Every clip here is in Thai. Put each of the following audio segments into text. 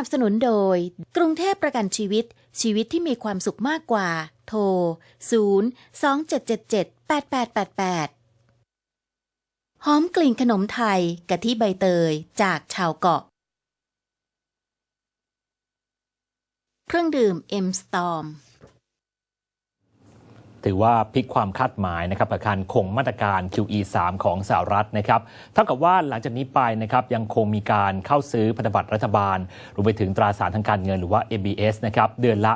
นับสนุนโดย กรุงเทพประกันชีวิต ชีวิตที่มีความสุขมากกว่า โทร 0 2 7 7 7 8 8 8 8 หอมกลิ่นขนมไทยกะทิใบเตยจากชาวเกาะ เครื่องดื่มเอ็มสตอม ถือว่าพลิกความคาดหมายนะครับอาคารคงมาตรการ QE 3 ของสหรัฐนะครับเท่ากับว่าหลังจากนี้ไปนะครับยังคงมีการเข้าซื้อพันธบัตรรัฐบาลรวมไปถึงตราสารทางการเงินหรือว่า ABS นะครับเดือนละ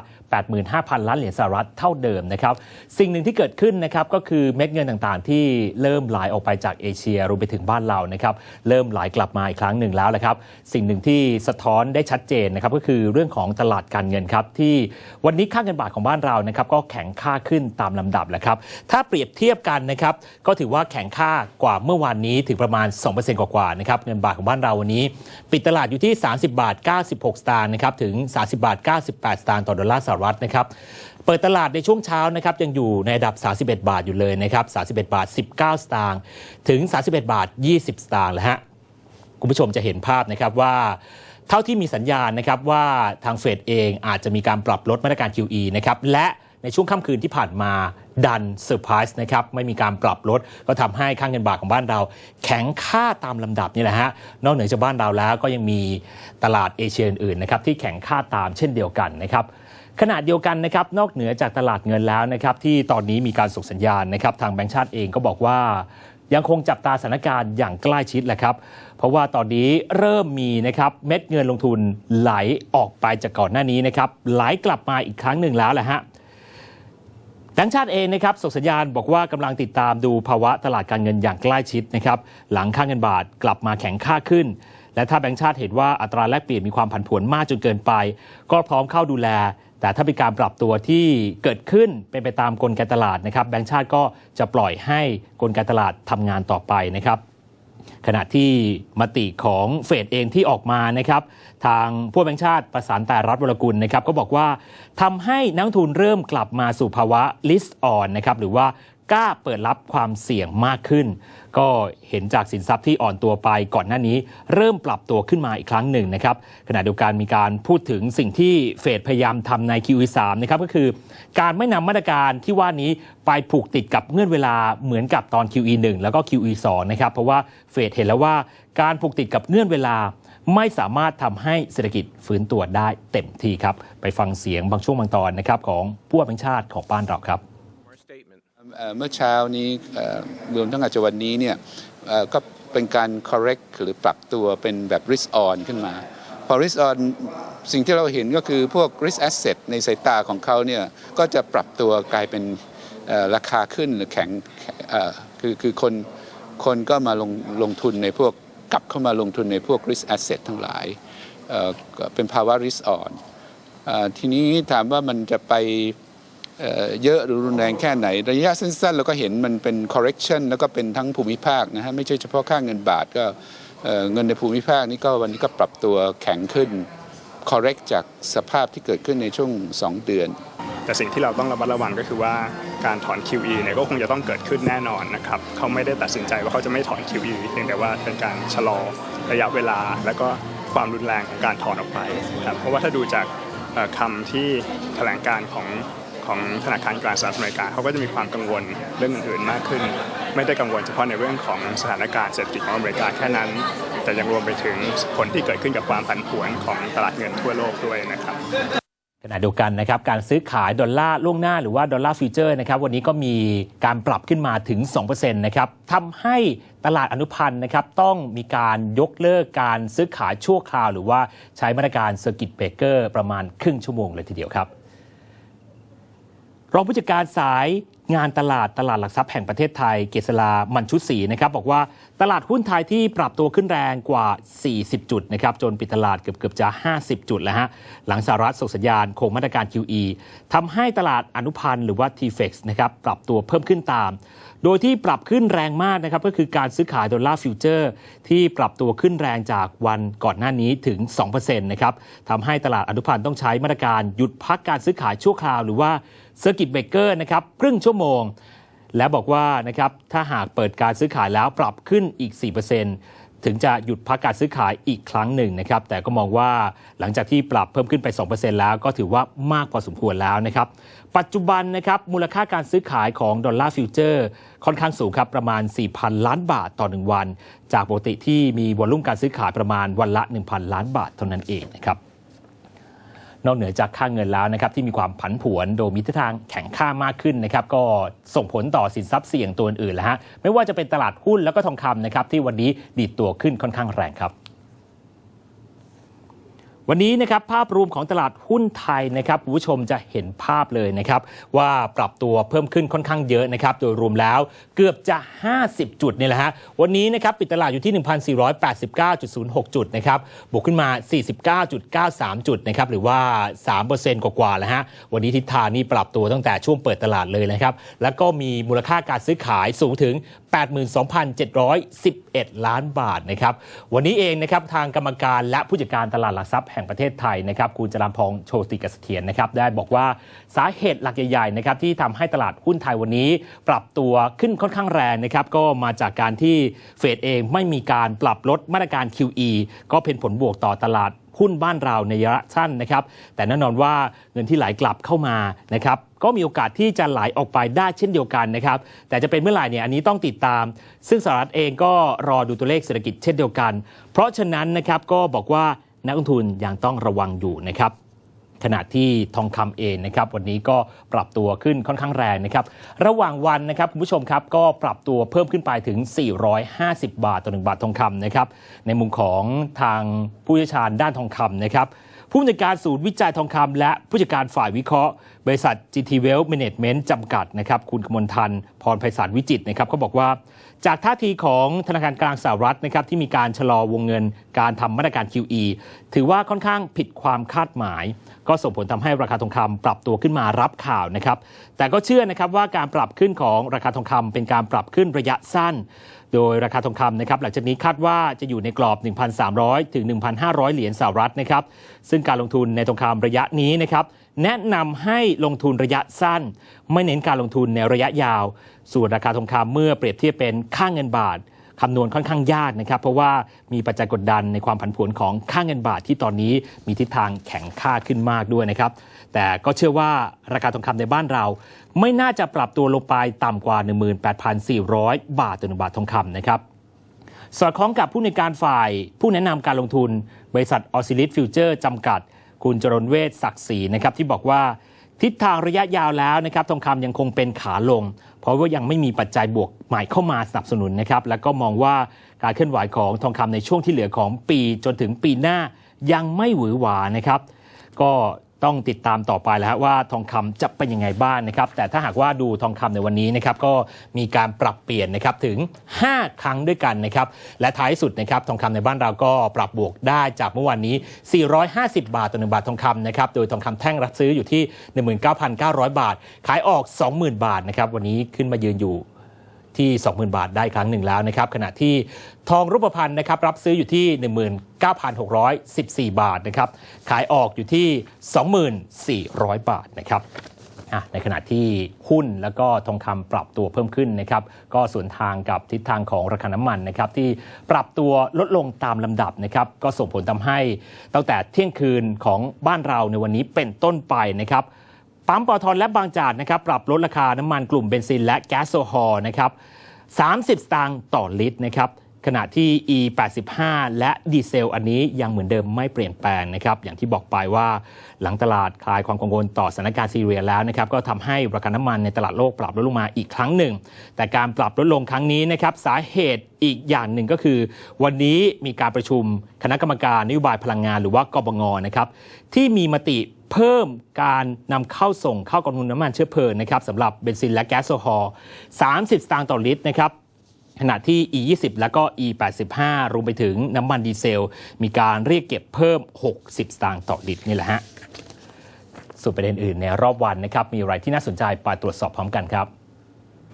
85,000 ล้านเหรียญสหรัฐเท่าเดิมนะครับสิ่งหนึ่งที่เกิดขึ้นนะครับก็คือเม็ดเงินต่างๆ ที่เริ่มไหลออกไปจากเอเชียรวมไปถึงบ้านเรานะครับเริ่มไหลกลับมาอีกครั้งหนึ่งแล้วแหละครับสิ่งหนึ่งที่สะท้อนได้ชัดเจนนะครับก็คือเรื่องของตลาดการเงินครับที่วันนี้ค่าเงินบาทของบ้านเรานะครับก็แข็งค่าขึ้นตามลำดับแหละครับถ้าเปรียบเทียบกันนะครับก็ถือว่าแข็งค่ากว่าเมื่อวานนี้ถึงประมาณ 2%กว่าๆนะครับเงินบาทของบ้านเราวันนี้ ปิดตลาดอยู่ที่ 30 บาท 96 สตางค์นะครับถึง 30 บาท 98 สตางค์ต่อดอลลาร์สหรัฐนะครับเปิดตลาดในช่วงเช้านะครับยังอยู่ในระดับ 31 บาทอยู่เลยนะครับ31 บาท 19 สตางค์ถึง 31 บาท 20 สตางค์แล้วฮะคุณผู้ชมจะเห็นภาพนะครับว่าเท่าที่มีสัญญาณนะครับว่าทางเฟดเองอาจจะมีการปรับลดมาตรการ QE นะครับและ ในช่วงค่ำคืนที่ผ่านมาดันเซอร์ไพรส์นะครับไม่มีการปรับลดก็ทำให้ค่างเงินบาทของบ้านเรา แข็งค่าตามลำดับนี่แหละฮะนอกเหนือจากบ้านเราแล้วก็ยังมีตลาดเอเชียอื่นๆนะครับที่แข็งค่าตามเช่นเดียวกันนะครับขณะเดียวกันนะครับนอกเหนือจากตลาดเงินแล้วนะครับที่ตอนนี้มีการส่งสัญญาณนะครับทางแบงก์ชาติเองก็บอกว่ายังคงจับตาสถานการณ์อย่างใกล้ชิดแหละครับ เพราะว่าตอนนี้เริ่มมีนะครับเม็ดเงินลงทุนไหลออกไปจากก่อนหน้านี้นะครับไหลกลับมาอีกครั้งหนึ่งแล้วแหละฮะ แบงก์ชาติเองนะครับส่งสัญญาณบอกว่ากำลังติดตามดูภาวะตลาดการเงินอย่างใกล้ชิดนะครับหลังค่าเงินบาทกลับมาแข็งค่าขึ้น และถ้าแบงก์ชาติเห็นว่าอัตราแลกเปลี่ยนมีความผันผวนมากจนเกินไป ก็พร้อมเข้าดูแล แต่ถ้าเป็นการปรับตัวที่เกิดขึ้นเป็นไปตามกลไกตลาดนะครับแบงก์ชาติก็จะปล่อยให้กลไกตลาดทำงานต่อไปนะครับ ขณะที่มติของเฟดเองที่ออกมานะครับ ทางผู้แบงค์ชาติประสานแต่รัฐวรกุลนะครับ ก็บอกว่าทำให้นักทุนเริ่มกลับมาสู่ภาวะ list on นะครับหรือว่า กล้าเปิดรับความเสี่ยงมากขึ้น ก็เห็นจากสินทรัพย์ที่อ่อนตัวไปก่อนหน้านี้ เริ่มปรับตัวขึ้นมาอีกครั้งหนึ่งนะครับขณะเดียวกันมีการพูดถึงสิ่งที่เฟดพยายามทำใน QE3 นะครับก็คือการไม่นำมาตรการที่ว่านี้ไปผูกติดกับเงื่อนเวลาเหมือนกับตอน QE1 แล้วก็ QE2 นะครับเพราะว่าเฟดเห็นแล้วว่าการผูกติดกับเงื่อนเวลาไม่สามารถทำให้เศรษฐกิจฟื้นตัวได้เต็มที่ครับ ไปฟังเสียงบางช่วงบางตอนนะครับของผู้ว่าแบงชาติของบ้านเราครับ เมื่อเช้านี้รวมทั้งอาจจะวันนี้เนี่ยก็เป็นการ correct หรือปรับตัวเป็นแบบ risk on ขึ้นมา พอ risk on สิ่งที่เราเห็นก็คือพวก risk asset ในสายตาของเขาเนี่ยก็จะปรับตัวกลายเป็นราคาขึ้นหรือแข็งคือคือคนคนก็มาลงลงทุนในพวกกลับเข้ามาลงทุนในพวก risk asset ทั้งหลายเป็นภาวะ risk on เอ่อทีนี้ถามว่ามันจะไป เยอะหรือรุนแรงแค่ไหน ระยะสั้นๆ เราก็เห็นมันเป็น correction แล้วก็เป็นทั้งภูมิภาคนะฮะไม่ใช่เฉพาะค่างเงินบาทก็เงินในภูมิภาคนี้ก็วันนี้ก็ปรับตัวแข็งขึ้น correct จากสภาพที่เกิดขึ้นในช่วง 2 เดือน แต่สิ่งที่เราต้องระมัดระวังก็คือว่าการถอน QE เนี่ยก็คงจะต้องเกิดขึ้นแน่นอนนะครับเขาไม่ได้ตัดสินใจว่าเขาจะไม่ถอน QE เพียงแต่ว่าเป็นการชะลอระยะเวลา และก็ความรุนแรงของการถอนออกไปครับเพราะว่าถ้าดูจากคำที่แถลงการของ ของธนาคารกลางสหรัฐอเมริกาเขาก็จะมีความกังวลเรื่องอื่นๆมากขึ้น ไม่ได้กังวลเฉพาะในเรื่องของสถานการณ์เศรษฐกิจของอเมริกาแค่นั้น แต่ยังรวมไปถึงผลที่เกิดขึ้นกับความผันผวนของตลาดเงินทั่วโลกด้วยนะครับขณะเดียวกันนะครับการซื้อขายดอลลาร์ล่วงหน้าหรือว่าดอลลาร์ฟิวเจอร์นะครับวันนี้ก็มีการปรับขึ้นมาถึง 2%นะครับทำให้ตลาดอนุพันธ์นะครับต้องมีการยกเลิกการซื้อขายชั่วคราว หรือว่าใช้มาตรการเซอร์กิตเบรกเกอร์ประมาณครึ่งชั่วโมงเลยทีเดียวครับ รองผู้จัดการสายงานตลาดตลาดหลักทรัพย์แห่งประเทศไทย เกษรามันชุศรีนะครับบอกว่าตลาดหุ้นไทยที่ปรับตัวขึ้นแรงกว่า 40 จุดนะครับจนปิดตลาดเกือบเกือบจะ 50 จุดแล้วฮะหลังสหรัฐส่งสัญญาณคงมาตรการ QE ทำให้ตลาดอนุพันธ์หรือว่า TFEX นะครับปรับตัวเพิ่มขึ้นตาม โดยที่ปรับขึ้นแรงมากนะครับก็คือการซื้อขายดอลลาร์ฟิวเจอร์ที่ปรับตัวขึ้นแรงจากวันก่อนหน้านี้ถึง 2%นะครับทำให้ตลาดอนุพันธ์ต้องใช้มาตรการหยุดพักการซื้อขายชั่วคราวหรือว่าเซอร์กิตเบรกเกอร์นะครับครึ่งชั่วโมง และบอกว่านะครับถ้าหากเปิดการซื้อขายแล้วปรับขึ้นอีก 4% ถึงจะหยุดพักการซื้อขายอีกครั้งหนึ่งนะครับ แต่ก็มองว่าหลังจากที่ปรับเพิ่มขึ้นไป 2%แล้วก็ถือว่ามากพอสมควรแล้วนะครับ ปัจจุบันนะครับมูลค่าการซื้อขายของดอลลาร์ฟิวเจอร์ค่อนข้างสูงครับประมาณ 4,000 ล้านบาทต่อ 1 วัน จากปกติที่มีวอลลุ่มการซื้อขายประมาณวันละ 1,000 ล้านบาทเท่านั้นเองนะครับ นอกเหนือจากค่าเงินแล้วนะครับที่มีความผันผวนโดยมีทิศทางแข็งค่ามากขึ้นนะครับก็ส่งผลต่อสินทรัพย์เสี่ยงตัวอื่นแล้วฮะไม่ว่าจะเป็นตลาดหุ้นแล้วก็ทองคำนะครับที่วันนี้ดีดตัวขึ้นค่อนข้างแรงครับ วันนี้นะครับภาพรวมของตลาดหุ้นไทยนะครับคุณผู้ชมจะเห็นภาพเลยนะครับ ว่าปรับตัวเพิ่มขึ้นค่อนข้างเยอะนะครับ โดยรวมแล้วเกือบจะ 50 จุดนี่แหละฮะวันนี้นะครับปิดตลาดอยู่ที่ 1,489.06 จุดนะครับบวกขึ้นมา 49.93 จุดนะครับหรือว่า 3%กว่าๆแล้วฮะวันนี้ทิศทางนี่ปรับตัวตั้งแต่ช่วงเปิดตลาดเลยนะครับ แล้วก็มีมูลค่าการซื้อขายสูงถึง 82,711 ล้านบาทนะครับวันนี้เองนะครับทางกรรมการและผู้จัดการตลาดหลักทรัพย์แห่งประเทศไทยนะครับคุณจรามพองโชติกเสถียรนะครับได้บอกว่าสาเหตุหลักใหญ่ๆนะครับที่ทำให้ตลาดหุ้นไทยวันนี้ ปรับตัวขึ้นค่อนข้างแรงนะครับก็มาจากการที่เฟดเองไม่มีการปรับลดมาตรการ QE ก็เป็นผลบวกต่อตลาดหุ้นบ้านเราในระยะสั้นนะครับ แต่แน่นอนว่าเงินที่ไหลกลับเข้ามานะครับก็มีโอกาสที่จะไหลออกไปได้เช่นเดียวกันนะครับ แต่จะเป็นเมื่อไหร่เนี่ยอันนี้ต้องติดตาม ซึ่งสหรัฐเองก็รอดูตัวเลขเศรษฐกิจเช่นเดียวกัน เพราะฉะนั้นนะครับก็บอกว่า นักลงทุนยังต้องระวังอยู่นะครับขณะที่ทองคำเองนะครับวันนี้ก็ปรับตัวขึ้นค่อนข้างแรงนะครับระหว่างวันนะครับคุณผู้ชมครับก็ปรับตัวเพิ่มขึ้นไปถึง 450 บาทต่อ1บาททองคำนะครับในมุมของทางผู้เชี่ยวชาญด้านทองคำนะครับ ผู้จัดการศูนย์วิจัยทองคำและผู้จัดการฝ่ายวิเคราะห์ บริษัท GT Wealth Management จำกัดนะครับคุณกมลทันพรไพศาลวิจิตนะครับเขาบอกว่า จากท่าทีของธนาคารกลางสหรัฐนะครับที่มีการชะลอวงเงินการทำมาตรการ QE ถือว่าค่อนข้างผิดความคาดหมาย ก็ส่งผลทำให้ราคาทองคำปรับตัวขึ้นมารับข่าวนะครับแต่ก็เชื่อนะครับว่าการปรับขึ้นของราคาทองคำเป็นการปรับขึ้นระยะสั้น โดยราคาทองคำนะครับหลังจากนี้คาดว่าจะอยู่ในกรอบ 1,300 ถึง 1,500 เหรียญสหรัฐนะครับซึ่งการลงทุนในทองคำระยะนี้นะครับแนะนำให้ลงทุนระยะสั้น ไม่เน้นการลงทุนในระยะยาว ส่วนราคาทองคำเมื่อเปรียบเทียบเป็นค่าเงินบาทคำนวณค่อนข้างยากนะครับ เพราะว่ามีปัจจัยกดดันในความผันผวนของค่าเงินบาทที่ตอนนี้มีทิศทางแข็งค่าขึ้นมากด้วยนะครับ แต่ก็เชื่อว่าราคาทองคำในบ้านเรา ไม่น่าจะปรับตัวลงไปต่ำกว่า 18,400 บาทต่อหนึ่งบาททองคำนะครับสอดคล้องกับผู้ในการฝ่ายผู้แนะนำการลงทุน บริษัทออซิลิสฟิวเจอร์จำกัด คุณจรนเวชศักดิ์ศรีนะครับที่บอกว่าทิศทางระยะยาวแล้วนะครับทองคำยังคงเป็นขาลง เพราะว่ายังไม่มีปัจจัยบวกใหม่เข้ามาสนับสนุนนะครับแล้วก็มองว่าการเคลื่อนไหวของทองคำในช่วงที่เหลือของปีจนถึงปีหน้ายังไม่หวือหวานะครับ ก็ ต้องติดตามต่อไปแล้วฮะว่าทองคำจะเป็นยังไงบ้างนะครับ แต่ถ้าหากว่าดูทองคำในวันนี้นะครับก็มีการปรับเปลี่ยนนะครับถึง 5 ครั้งด้วยกันนะครับ และท้ายสุดนะครับทองคำในบ้านเราก็ปรับบวกได้จากเมื่อวานนี้ 450 บาทต่อ1บาททองคำนะครับ โดยทองคำแท่งรับซื้ออยู่ที่ 19,900 บาท ขายออก 20,000 บาทนะครับ วันนี้ขึ้นมายืนอยู่ ที่ 20,000 บาทได้ครั้งหนึ่งแล้วนะครับขณะที่ทองรูปพรรณนะครับรับซื้ออยู่ที่ 19,614 บาทนะครับขายออกอยู่ที่ 2,400 บาทนะครับในขณะที่หุ้นแล้วก็ทองคำปรับตัวเพิ่มขึ้นนะครับ ก็สวนทางกับทิศทางของราคาน้ำมันนะครับ ที่ปรับตัวลดลงตามลำดับนะครับ ก็ส่งผลทำให้ตั้งแต่เที่ยงคืนของบ้านเราในวันนี้เป็นต้นไปนะครับ ปั๊มปอทอและบางจากนะครับปรับลดราคาน้ำมันกลุ่มเบนซินและแก๊สโซฮอล์นะครับ30 สตางค์ต่อลิตรนะครับ ขณะที่ E85 และดีเซล อันนี้ยังเหมือนเดิมไม่เปลี่ยนแปลงนะครับอย่างที่บอกไปว่าหลังตลาดคลายความกังวลต่อสถานการณ์ซีเรียแล้วนะครับก็ทำให้ราคาน้ำมันในตลาดโลกปรับลดลงมาอีกครั้งหนึ่ง แต่การปรับลดลงครั้งนี้นะครับสาเหตุอีกอย่างหนึ่งก็คือ วันนี้มีการประชุมคณะกรรมการนโยบายพลังงานหรือว่ากบงนะครับที่มีมติเพิ่มการนำเข้าส่งเข้ากองทุนน้ำมันเชื้อเพลิงนะครับสำหรับเบนซินและแก๊สโซฮอล์30 สตางค์ต่อลิตรนะครับ ขณะที่ E20 แล้วก็ E85 รวมไปถึงน้ำมันดีเซล มีการเรียกเก็บเพิ่ม 60 สตางค์ต่อลิตรนี่แหละฮะส่วนประเด็นอื่นในรอบวันนะครับ มีอะไรที่น่าสนใจไปตรวจสอบพร้อมกันครับ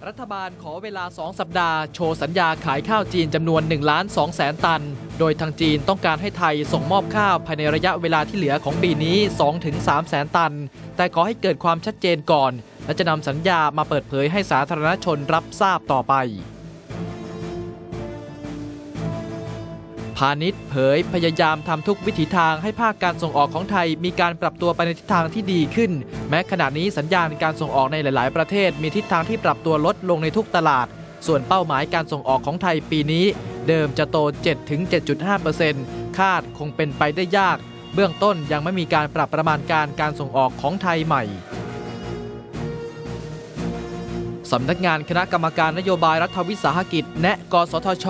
รัฐบาลขอเวลา 2 สัปดาห์ โชว์สัญญาขายข้าวจีนจำนวน1ล้าน2แสนตัน โดยทางจีนต้องการให้ไทยส่งมอบข้าวภายในระยะเวลาที่เหลือของปีนี้ 2-3แสนตัน แต่ขอให้เกิดความชัดเจนก่อน และจะนำสัญญามาเปิดเผยให้สาธารณชนรับทราบต่อไปาณิชย์เผยพยายามทำทุกวิถีทางให้ภาคการส่งออกของไทย มีการปรับตัวไปในทิศทางที่ดีขึ้น แม้ขณะนี้สัญญาณการส่งออกในหลาย ๆ ประเทศ มีทิศทางที่ปรับตัวลดลงในทุกตลาด ส่วนเป้าหมายการส่งออกของไทยปีนี้ เดิมจะโต 7-7.5%คาดคงเป็นไปได้ยาก เบื้องต้นยังไม่มีการปรับประมาณการการส่งออกของไทยใหม่ สำนักงานคณะกรรมการนโยบายรัฐวิสาหกิจ แนะกสทช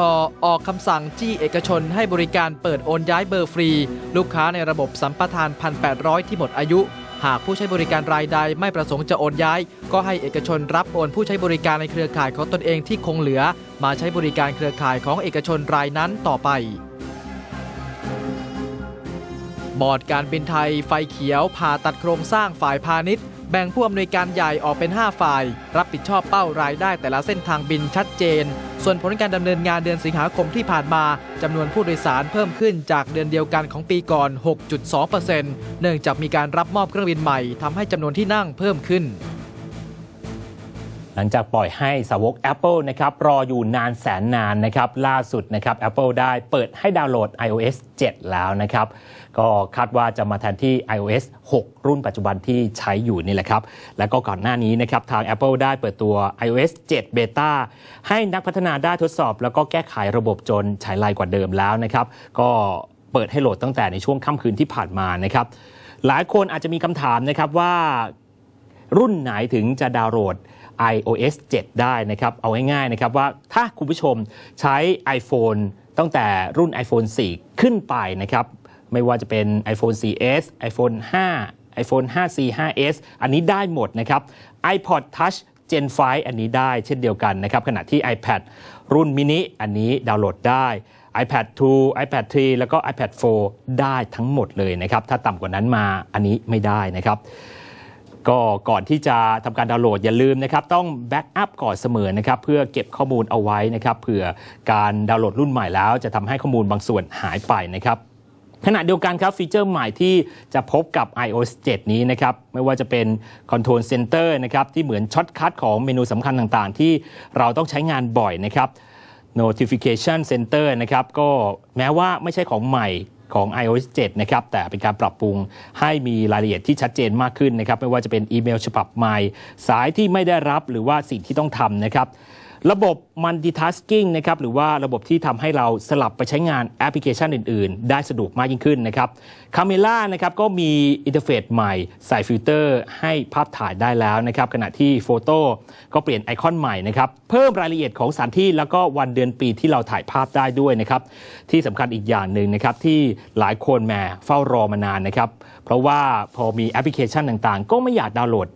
ออกคำสั่งจี้เอกชนให้บริการเปิดโอนย้ายเบอร์ฟรี ลูกค้าในระบบสัมปทาน 1,800 ที่หมดอายุ หากผู้ใช้บริการรายใดไม่ประสงค์จะโอนย้าย ก็ให้เอกชนรับโอนผู้ใช้บริการในเครือข่ายของตนเองที่คงเหลือ มาใช้บริการเครือข่ายของเอกชนรายนั้นต่อไปบอร์ดการบินไทยไฟเขียวผ่าตัดโครงสร้างฝ่ายพาณิชย์ แบ่งผู้อำนวยการใหญ่ออกเป็น 5 ฝ่าย รับผิดชอบเป้ารายได้แต่ละเส้นทางบินชัดเจน ส่วนผลการดำเนินงานเดือนสิงหาคมที่ผ่านมาจำนวนผู้โดยสารเพิ่มขึ้นจากเดือนเดียวกันของปีก่อน 6.2%เนื่องจากมีการรับมอบเครื่องบินใหม่ทำให้จำนวนที่นั่งเพิ่มขึ้น หลังจากปล่อยให้สาวก Apple นะครับรออยู่นานแสนนานนะครับล่าสุดนะครับ Apple ได้เปิดให้ดาวน์โหลด iOS 7 แล้วนะครับ ก็คาดว่าจะมาแทนที่ iOS 6 รุ่นปัจจุบันที่ใช้อยู่นี่แหละครับ แล้วก็ก่อนหน้านี้นะครับทาง Apple ได้เปิดตัว iOS 7 Beta ให้นักพัฒนาได้ทดสอบ แล้วก็แก้ไขระบบจนใช้ไลกว่าเดิมแล้วนะครับ ก็เปิดให้โหลดตั้งแต่ในช่วงค่ำคืนที่ผ่านมานะครับ หลายคนอาจจะมีคำถามนะครับว่ารุ่นไหนถึงจะดาวน์โหลด iOS 7 ได้นะครับ เอาง่ายๆนะครับว่าถ้าคุณผู้ชมใช้ iPhone ตั้งแต่รุ่น iPhone 4 ขึ้นไปนะครับ ไม่ว่าจะเป็น iPhone 4S iPhone 5 iPhone 5C 5S อันนี้ได้หมดนะครับ iPod Touch Gen 5 อันนี้ได้เช่นเดียวกันนะครับขณะที่ iPad รุ่นมินิอันนี้ดาวน์โหลดได้ iPad 2 iPad 3 แล้วก็ iPad 4 ได้ทั้งหมดเลยนะครับ ถ้าต่ำกว่านั้นมาอันนี้ไม่ได้นะครับ ก็ก่อนที่จะทำการดาวน์โหลดอย่าลืมนะครับต้องแบ็กอัพก่อนเสมอนะครับเพื่อเก็บข้อมูลเอาไว้นะครับเผื่อการดาวน์โหลดรุ่นใหม่แล้ว จะทำให้ข้อมูลบางส่วนหายไปนะครับขณะเดียวกันครับฟีเจอร์ใหม่ที่จะพบกับ iOS 7 นี้นะครับ ไม่ว่าจะเป็น Control Center นะครับ ที่เหมือนช็อตคัทของเมนูสำคัญต่างๆ ที่เราต้องใช้งานบ่อยนะครับ Notification Center นะครับ ก็แม้ว่าไม่ใช่ของใหม่ ของ iOS 7 นะครับ แต่เป็นการปรับปรุงให้มีรายละเอียดที่ชัดเจนมากขึ้นนะครับ ไม่ว่าจะเป็นอีเมลฉบับใหม่ สายที่ไม่ได้รับหรือว่าสิ่งที่ต้องทำนะครับ ระบบ multitasking นะครับหรือว่าระบบที่ทำให้เราสลับไปใช้งานแอปพลิเคชันอื่น ๆ ได้สะดวกมากยิ่งขึ้นนะครับคาเมล่านะครับก็มีอินเทอร์เฟซใหม่ใส่ฟิลเตอร์ให้ภาพถ่ายได้แล้วนะครับ ขณะที่โฟโต้ก็เปลี่ยนไอคอนใหม่นะครับ เพิ่มรายละเอียดของสถานที่แล้วก็วันเดือนปีที่เราถ่ายภาพได้ด้วยนะครับ ที่สำคัญอีกอย่างหนึ่งนะครับ ที่หลายคนแหมเฝ้ารอมานานนะครับ เพราะว่าพอมีแอปพลิเคชันต่างๆ ก็ไม่อยากดาวน์โหลด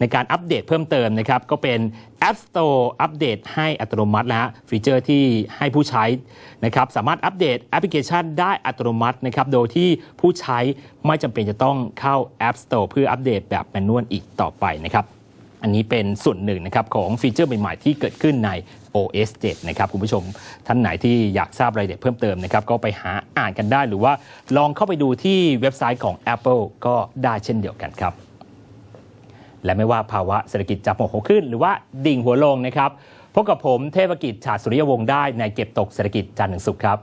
ในการอัปเดตเพิ่มเติมนะครับ ก็เป็น App Store อัปเดตให้อัตโนมัตินะฮะฟีเจอร์ที่ให้ผู้ใช้นะครับสามารถอัปเดตแอปพลิเคชันได้อัตโนมัตินะครับโดยที่ผู้ใช้ไม่จำเป็นจะต้องเข้า App Store เพื่ออัปเดตแบบแมนนวลอีกต่อไปนะครับอันนี้เป็นส่วนหนึ่งนะครับของฟีเจอร์ใหม่ๆที่เกิดขึ้นใน OS 7 นะครับ คุณผู้ชมท่านไหนที่อยากทราบรายละเอียดเพิ่มเติมนะครับ ก็ไปหาอ่านกันได้หรือว่าลองเข้าไปดูที่เว็บไซต์ของ Apple ก็ได้เช่นเดียวกันครับ และไม่ว่าภาวะเศรษฐกิจจะโมโหขึ้น หรือว่าดิ่งหัวลงนะครับพบกับผมเทพกิจฉาดสุริยวงศ์ได้ในเก็บตกเศรษฐกิจจันทร์ถึงศุกร์ครับ